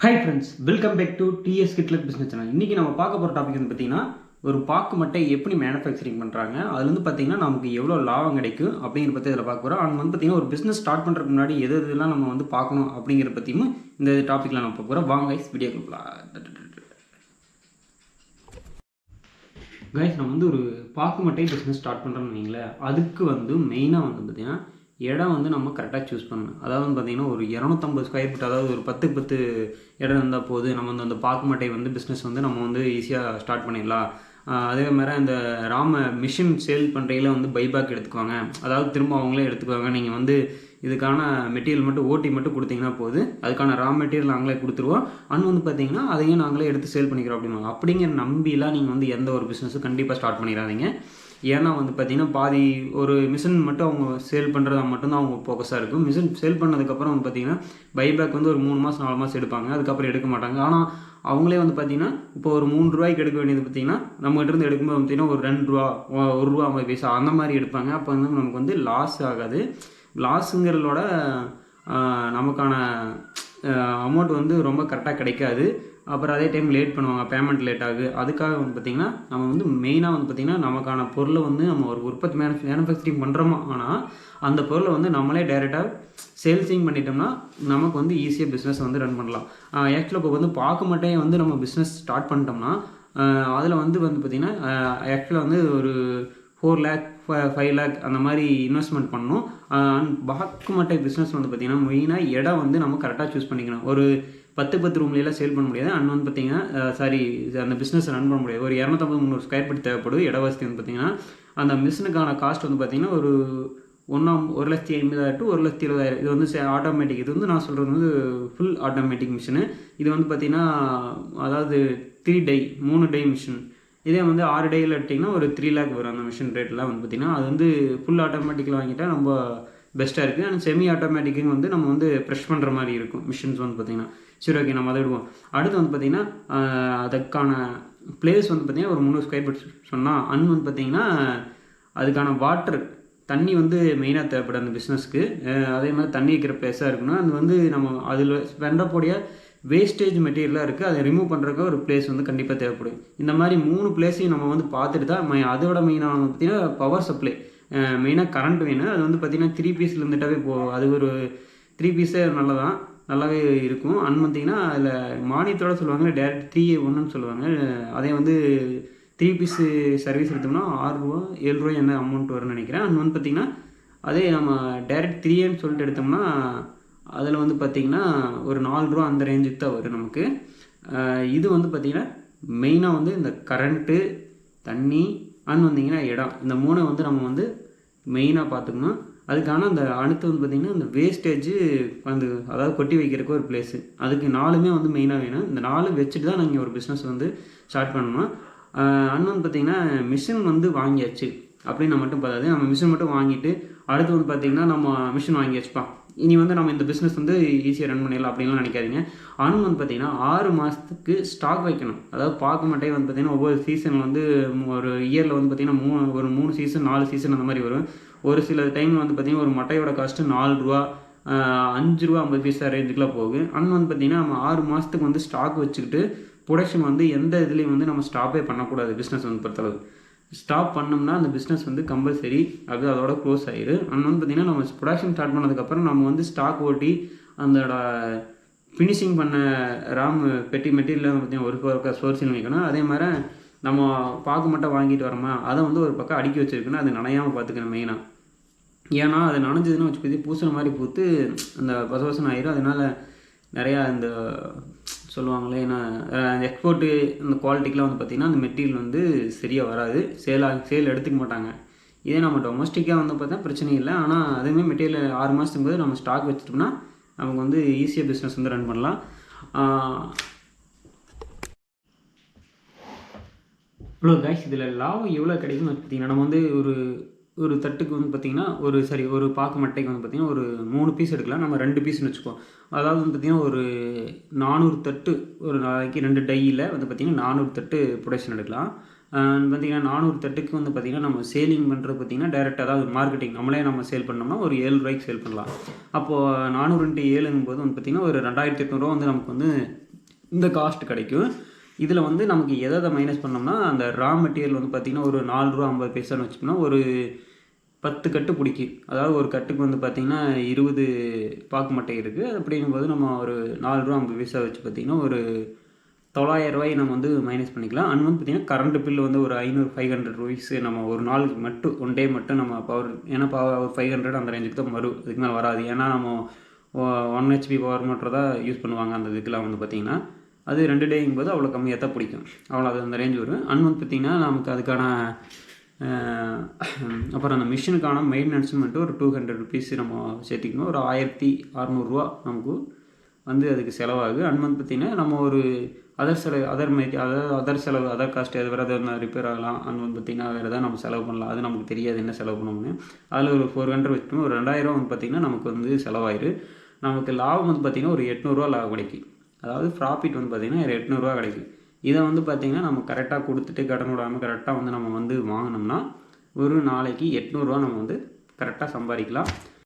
Hi friends welcome back to TS கிட்லக் business channel இன்றைக்கி நம்ம பார்க்க போகிற டாபிக் வந்து பார்த்தீங்கன்னா ஒரு பாக்கு மட்டை எப்படி மேனுஃபேக்சரிங் பண்ணுறாங்க அதுலேருந்து பார்த்தீங்கன்னா நமக்கு எவ்வளோ லாபம் கிடைக்கும் அப்படிங்கிற பற்றி இதில் பார்க்க போகிறோம் அண்ட் வந்து பார்த்தீங்கன்னா ஒரு பிஸ்னஸ் ஸ்டார்ட் பண்ணுறதுக்கு முன்னாடி எது இதெல்லாம் நம்ம வந்து பார்க்கணும் அப்படிங்கிற பற்றியும் இந்த டாப்பிக்கில் நம்ம பார்க்க போகிறோம் வாங்க guys, வீடியோ கைஸ் நம்ம வந்து ஒரு பாக்கு மட்டை பிஸ்னஸ் ஸ்டார்ட் பண்ணுறோம்னு வைங்களேன். அதுக்கு வந்து மெயினாக வந்து பார்த்திங்கன்னா இடம் வந்து நம்ம கரெக்டாக சூஸ் பண்ணணும். அதாவது வந்து ஒரு இரநூத்தம்பது ஸ்கொயர் ஃபீட் அதாவது ஒரு பத்து பத்து இடம் இருந்தால் போது நம்ம வந்து அந்த பாக்கு மட்டை வந்து பிஸ்னஸ் வந்து நம்ம வந்து ஈஸியாக ஸ்டார்ட் பண்ணிடலாம். அதே மாதிரி அந்த ராம மிஷின் சேல் பண்ணுறையில் வந்து பைபேக் எடுத்துக்குவாங்க அதாவது திரும்ப அவங்களே எடுத்துக்குவாங்க நீங்கள் வந்து இதுக்கான மெட்டீரியல் மட்டும் ஓட்டி மட்டும் கொடுத்தீங்கன்னா போது அதுக்கான ரா மெட்டீரியல் நாங்களே கொடுத்துருவோம். அண்ட் வந்து பார்த்தீங்கன்னா அதையும் நாங்களே எடுத்து சேல் பண்ணிக்கிறோம் அப்படின்வாங்க அப்படிங்கிற நம்பிலாம் நீங்கள் வந்து எந்த ஒரு பிஸ்னஸும் கண்டிப்பாக ஸ்டார்ட் பண்ணிடாதீங்க. ஏன்னா வந்து பார்த்தீங்கன்னா பாதி ஒரு மிஷின் மட்டும் அவங்க சேல் பண்ணுறதா மட்டும்தான் அவங்க ஃபோக்கஸாக இருக்கும். மிஷின் சேல் பண்ணதுக்கப்புறம் வந்து பார்த்தீங்கன்னா பைபேக் வந்து ஒரு மூணு மாதம் நாலு மாதம் எடுப்பாங்க. அதுக்கப்புறம் எடுக்க மாட்டாங்க. ஆனால் அவங்களே வந்து பார்த்தீங்கன்னா இப்போ ஒரு மூணு ரூபாய்க்கு எடுக்க வேண்டியது பார்த்தீங்கன்னா நம்மகிட்ட இருந்து எடுக்கும்போது பார்த்திங்கன்னா ஒரு ரெண்டு ரூபா ஒரு ரூபா ஐம்பது பைசா அந்த மாதிரி எடுப்பாங்க. அப்போ வந்து நமக்கு வந்து லாஸ் ஆகாது. லாஸுங்கிறதோட நமக்கான அமௌண்ட் வந்து ரொம்ப கரெக்டாக கிடைக்காது. அப்புறம் அதே டைம் லேட் பண்ணுவாங்க பேமெண்ட் லேட் ஆகுது அதுக்காக வந்து பார்த்திங்கன்னா நம்ம வந்து மெயினாக வந்து பார்த்திங்கன்னா நமக்கான பொருளை வந்து நம்ம ஒரு உற்பத்தி மேனு மேனுஃபேக்சரிங் பண்ணுறோமா ஆனால் அந்த பொருளை வந்து நம்மளே டைரெக்டாக சேல்ஸிங் பண்ணிட்டோம்னா நமக்கு வந்து ஈஸியாக பிஸ்னஸ் வந்து ரன் பண்ணலாம். ஆக்சுவலாக இப்போ வந்து பார்க்க மாட்டே வந்து நம்ம பிஸ்னஸ் ஸ்டார்ட் பண்ணிட்டோம்னா அதில் வந்து வந்து பார்த்திங்கன்னா ஆக்சுவலாக வந்து ஒரு ஃபோர் லேக் ஃபைவ் லேக் அந்த மாதிரி இன்வெஸ்ட்மெண்ட் பண்ணணும். அண்ட் பாக்கு மட்டை பிஸ்னஸ் வந்து பார்த்திங்கன்னா மெயினாக இடம் வந்து நம்ம கரெக்டாக சூஸ் பண்ணிக்கணும். ஒரு பத்து பத்து ரூம்லாம் சேல் பண்ண முடியாது. அண்ட் வந்து பார்த்தீங்கன்னா சாரி அந்த பிஸ்னஸ் ரன் பண்ண முடியாது. ஒரு இரநூத்தம்பது முந்நூறு ஸ்கொயர் ஃபீட் தேவைப்படும் இடவசதி வந்து பார்த்தீங்கன்னா அந்த மிஷினுக்கான காஸ்ட் வந்து பார்த்தீங்கன்னா ஒரு ஒன்றாம் ஒரு லட்சத்தி ஐம்பதாயிரம் டு ஒரு லட்சத்தி இருபதாயிரம். இது வந்து ஆட்டோமேட்டிக் இது வந்து நான் சொல்கிறது வந்து ஃபுல் ஆட்டோமேட்டிக் மிஷினு இது வந்து பார்த்திங்கன்னா அதாவது த்ரீ டை மூணு டை மிஷின் இதே வந்து ஆறு டேயில் எடுத்திங்கன்னா ஒரு த்ரீ லேக் வரும் அந்த மிஷின் ரேட்லாம் வந்து பார்த்திங்கன்னா அது வந்து ஃபுல் ஆட்டோமேட்டிக்கில் வாங்கிட்டா ரொம்ப பெஸ்ட்டாக இருக்குது அண்ட் செமி ஆட்டோமேட்டிக்கும் வந்து நம்ம வந்து ப்ரெஷ் பண்ணுற மாதிரி இருக்கும் மிஷின்ஸ் வந்து பார்த்திங்கன்னா சரி ஓகே நம்ம அதை விடுவோம். அடுத்து வந்து பார்த்திங்கன்னா அதுக்கான பிளேஸ் வந்து பார்த்திங்கன்னா ஒரு முந்நூறு ஸ்கொயர் ஃபீட் சொன்னால் அன் வந்து பார்த்திங்கன்னா அதுக்கான வாட்டர் தண்ணி வந்து மெயினாக தேவைப்படும் அந்த பிஸ்னஸ்க்கு அதே மாதிரி தண்ணி வைக்கிற பிளேஸாக இருக்கணும். அது வந்து நம்ம அதில் ஸ்பெண்டக்கூடிய வேஸ்டேஜ் மெட்டீரியலாக இருக்குது அதை ரிமூவ் பண்ணுறதுக்கு ஒரு பிளேஸ் வந்து கண்டிப்பாக தேவைப்படும். இந்த மாதிரி மூணு பிளேஸையும் நம்ம வந்து பார்த்துட்டு தான் மை- அதோட மெயினாக பார்த்திங்கன்னா பவர் சப்ளை மெயினாக கரண்ட் வேணும். அது வந்து பார்த்திங்கன்னா த்ரீ பீஸில் இருந்துட்டாவே போ அது ஒரு த்ரீ பீஸே நல்லதான் நல்லாவே இருக்கும். அன் பார்த்தீங்கன்னா அதில் மானியத்தோட சொல்லுவாங்க டேரக்ட் த்ரீ ஒன்றுன்னு சொல்லுவாங்க. அதே வந்து த்ரீ பீஸ் சர்வீஸ் எடுத்தோம்னா ஆறு ரூபா ஏழு ரூபா என்ன அமௌண்ட் வரும்னு நினைக்கிறேன். அண்ட் வந்து பார்த்திங்கன்னா அதே நம்ம டேரக்ட் த்ரீன்னு சொல்லிட்டு எடுத்தோம்னா அதில் வந்து பார்த்திங்கன்னா ஒரு நாலு ரூபா அந்த ரேஞ்சுக்கு தான் வரும் நமக்கு. இது வந்து பார்த்திங்கன்னா மெயினாக வந்து இந்த கரண்ட்டு தண்ணி அண்ட் வந்தீங்கன்னா இடம். இந்த மூணை வந்து நம்ம வந்து மெயினாக பார்த்துக்கணும். அதுக்கான அந்த அடுத்து வந்து பார்த்திங்கன்னா அந்த வேஸ்டேஜ் அந்த அதாவது கொட்டி வைக்கிறக்கு ஒரு பிளேஸு அதுக்கு நாலுமே வந்து மெயினாக வேணும். இந்த நாலு வச்சுட்டு தான் நீங்கள் ஒரு பிஸ்னஸ் வந்து ஸ்டார்ட் பண்ணணும். அண்ணன் வந்து பார்த்திங்கன்னா மிஷின் வந்து வாங்கியாச்சு. அப்படின்னு நான் மட்டும் பார்த்தாது நம்ம மிஷின் மட்டும் வாங்கிட்டு அடுத்து வந்து பார்த்திங்கன்னா நம்ம மிஷின் வாங்கியாச்சுப்பா. இனி வந்து நம்ம இந்த பிஸ்னஸ் வந்து ஈஸியாக ரன் பண்ணிடலாம் அப்படின்லாம் நினைக்காதீங்க. ஆனால் வந்து பார்த்திங்கன்னா ஆறு மாதத்துக்கு ஸ்டாக் வைக்கணும். அதாவது பார்க்க மாட்டே வந்து பார்த்திங்கன்னா ஒவ்வொரு சீசன் வந்து ஒரு இயரில் வந்து பார்த்திங்கன்னா மூணு ஒரு மூணு சீசன் நாலு சீசன் அந்த மாதிரி வரும். ஒரு சில டைமில் வந்து பார்த்திங்கன்னா ஒரு மட்டையோட காஸ்ட்டு நாலு ரூபா அஞ்சு ரூபா ஐம்பது பைசா ரேஞ்சுக்குலாம் போகுது அண்ட் வந்து பார்த்திங்கன்னா நம்ம ஆறு மாதத்துக்கு வந்து ஸ்டாக் வச்சுக்கிட்டு ப்ரொடக்ஷன் வந்து எந்த இதுலேயும் வந்து நம்ம ஸ்டாப்பே பண்ணக்கூடாது பிஸ்னஸ் வந்து பொறுத்தளவு. ஸ்டாப் பண்ணோம்னா அந்த பிஸ்னஸ் வந்து கம்பல்சரி அது அதோட க்ளோஸ் ஆயிடும் அண்ட் வந்து பார்த்திங்கன்னா நம்ம ப்ரொடக்ஷன் ஸ்டார்ட் பண்ணதுக்கப்புறம் நம்ம வந்து ஸ்டாக் ஓட்டி அதோட ஃபினிஷிங் பண்ண ராம் பெட்டி மெட்டீரியல் பார்த்தீங்கன்னா ஒரு பக்கம் சோர்ஸில் வைக்கணும். அதே மாதிரி நம்ம பாக்கு மட்டும் வாங்கிட்டு வரோமா அதை வந்து ஒரு பக்கம் அடுக்கி வச்சிருக்கணும். அது நனையாமல் பார்த்துக்கணும் மெயினாக ஏன்னா அது நனைஞ்சதுன்னு வச்சுக்கோது பூசுகிற மாதிரி பூத்து அந்த பசவசனம் ஆயிரும். அதனால் நிறையா இந்த சொல்லுவாங்களே ஏன்னா எக்ஸ்போர்ட்டு இந்த குவாலிட்டிக்கெலாம் வந்து பார்த்திங்கன்னா அந்த மெட்டீரியல் வந்து சரியாக வராது. சேலாக சேல் எடுத்துக்க மாட்டாங்க. இதே நம்ம டொமஸ்டிக்காக வந்து பார்த்தா பிரச்சனை இல்லை. ஆனால் அதுவுமே மெட்டீரியல் ஆறு மாதத்துக்கு போது நம்ம ஸ்டாக் வச்சுட்டோம்னா நமக்கு வந்து ஈஸியாக பிஸ்னஸ் வந்து ரன் பண்ணலாம். இவ்வளோ கைஸ் இதில் லாபம் எவ்வளோ கிடைக்கும்னு பார்த்தீங்கன்னா நம்ம வந்து ஒரு ஒரு தட்டுக்கு வந்து பார்த்திங்கன்னா ஒரு சரி ஒரு பாக்கு மட்டைக்கு வந்து பார்த்திங்கன்னா ஒரு மூணு பீஸ் எடுக்கலாம். நம்ம ரெண்டு பீஸ்னு வச்சுக்கோம் அதாவது வந்து பார்த்திங்கன்னா ஒரு நானூறு தட்டு ஒரு நாளைக்கு ரெண்டு டையில் வந்து பார்த்திங்கன்னா நானூறு தட்டு ப்ரொடக்ஷன் எடுக்கலாம். பார்த்திங்கன்னா பார்த்தீங்கன்னா நானூறு தட்டுக்கு வந்து பார்த்திங்கன்னா நம்ம சேலிங் பண்ணுறது பார்த்திங்கன்னா டேரெக்டாக அதாவது மார்க்கெட்டிங் நம்மளே நம்ம சேல் பண்ணோம்னா ஒரு ஏழு ரூபாய்க்கு சேல் பண்ணலாம். அப்போது நானூறு ரெண்டு ஏழுங்கும் போது வந்து பார்த்திங்கன்னா ஒரு ரெண்டாயிரத்தி எட்நூறுவா வந்து நமக்கு வந்து இந்த காஸ்ட் கிடைக்கும். இதில் வந்து நமக்கு எதை எதை மைனஸ் பண்ணோம்னா அந்த ரா மெட்டீரியல் வந்து பார்த்திங்கன்னா ஒரு நாலு ரூபா ஐம்பது பைசான்னு வச்சுக்கோம்னா ஒரு பத்து கட்டு பிடிக்கி. அதாவது ஒரு கட்டுக்கு வந்து பார்த்திங்கன்னா இருபது பாக்கு மட்டை இருக்குது அப்படிங்கும்போது நம்ம ஒரு நாலு ரூபா ஐம்பது பைசா வச்சு பார்த்திங்கன்னா ஒரு தொள்ளாயிரம் ரூபாய் நம்ம வந்து மைனஸ் பண்ணிக்கலாம். அண்ட் வந்து பார்த்திங்கன்னா கரண்ட் பில் வந்து ஒரு ஐநூறு ஃபைவ் ஹண்ட்ரட் ருபீஸ் நம்ம ஒரு நாளுக்கு மட்டும் ஒன் டே மட்டும் நம்ம பவர் ஏன்னா பவர் ஃபைவ் ஹண்ட்ரட் அந்த ரேஞ்சுக்கு தான் வரும். அதுக்கு மேலே வராது. ஏன்னா நம்ம ஒன் ஹெச்பி பவர் மோட்டர் தான் யூஸ் பண்ணுவாங்க அந்த இதுக்கெலாம் வந்து பார்த்திங்கன்னா அது ரெண்டு டேங்கும் போது அவ்வளோ கம்மியாக தான் பிடிக்கும். அவ்வளோ அது அந்த ரேஞ்ச் வரும். அண்ட் வந்து பார்த்திங்கன்னா நமக்கு அதுக்கான அப்புறம் அந்த மிஷினுக்கான மெயின்டெனன்ஸ் மட்டும் ஒரு டூ ஹண்ட்ரட் ருபீஸ் நம்ம சேர்த்திக்கணும். ஒரு ஆயிரத்தி அறநூறுரூவா நமக்கு வந்து அதுக்கு செலவாகுது. அண்ட் வந்து பார்த்திங்கன்னா நம்ம ஒரு அதர் செலவு அதர் மெட்டி அதாவது அதர் செலவு அதர் காஸ்ட் எது வேறு எதாவது ரிப்பேர் ஆகலாம். அண்ட் வந்து பார்த்திங்கன்னா வேறு எதாவது நம்ம செலவு பண்ணலாம். அது நமக்கு தெரியாது என்ன செலவு பண்ணோம்னு அதில் ஒரு ஃபோர் ஹண்ட்ரட் வச்சுட்டோம் ஒரு ரெண்டாயிரம் வந்து பார்த்திங்கன்னா நமக்கு வந்து செலவாயிரு. நமக்கு லாபம் வந்து பார்த்திங்கன்னா ஒரு எட்நூறுரூவா லாபம் கிடைக்கும். அதாவது ப்ராஃபிட் வந்து பார்த்திங்கன்னா எட்நூறுரூவா கிடைக்கும். இதை வந்து பார்த்திங்கன்னா நம்ம கரெக்டாக கொடுத்துட்டு கடன் விடாமல் கரெக்டாக வந்து நம்ம வந்து வாங்கினோம்னா ஒரு நாளைக்கு எட்நூறுரூவா நம்ம வந்து கரெக்டாக சம்பாதிக்கலாம்.